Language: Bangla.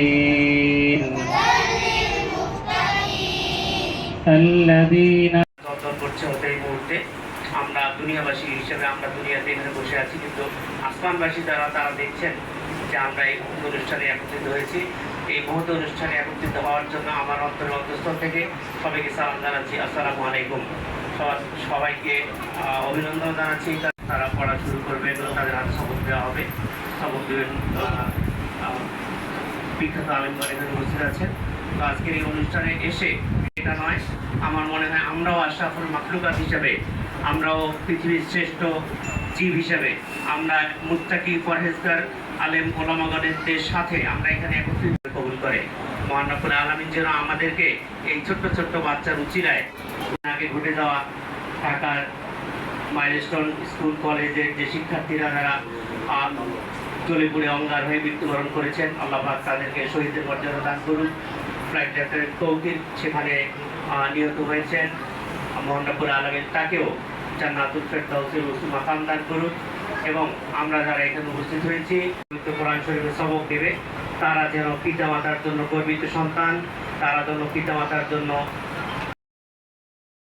المتقين الذين দরদর করছে হতে এই মুহূর্তে আমরা দুনিয়াবাসী হিসেবে আমরা দুনিয়াতে এখানে বসে আছি কিন্তু আসমানবাসী যারা তারা দেখছেন যে আমরা এই মহৎ অনুষ্ঠানে একত্রিত হয়েছি এই মহৎ অনুষ্ঠানে একত্রিত হওয়ার জন্য আমার অন্তরের অন্তঃস্থল থেকে সবাইকে সালাম জানাচ্ছি আসসালামু আলাইকুম সবা- সবাইকে আহ, অভিনন্দন জানাচ্ছি তা- তারা পড়া শুরু করবে এবং তাদের হাতে শপথ দেওয়া হবে শপথ দেবেন আহ, আহ, বিখ্যাত আলেমগণ এখানে উপস্থিত আছেন। তো আজকের এই অনুষ্ঠানে এসে এটা নয়, আমার মনে হয় আমরাও আশরাফুল মাকলুকাত হিসেবে, আমরাও পৃথিবীর শ্রেষ্ঠ জীব হিসেবে, আমরা মুত্তাকি পরহেজগার আলেম ওলামাগণের সাথে আমরা এখানে একত্রিত কবুল করে। মহানপুর আলমিন যেন আমাদেরকে এই ছোট্ট ছোট্ট বাচ্চার উচিরায় আগে ঘটে যাওয়া ঢাকার মাইলস্টোন স্কুল কলেজের যে শিক্ষার্থীরা যারা জ্বলে পুড়ে অঙ্গার হয়ে মৃত্যুবরণ করেছেন। আল্লাহ পাক তাদেরকে শহীদের মর্যাদা দান করুন ফ্লাইট ডাক্তার তৌকির সেখানে নিহত হয়েছেন। মোহাম্মদপুর আলমের তাকেও জান্নাতুল ফেরদাউসের উসু মাকাম দান করুন এবং আমরা যারা এখানে উপস্থিত হয়েছি কোরআন শরীফে সবক দেবে, তারা যেন পিতামাতার জন্য গর্বিত সন্তান, তারা যেন পিতামাতার জন্য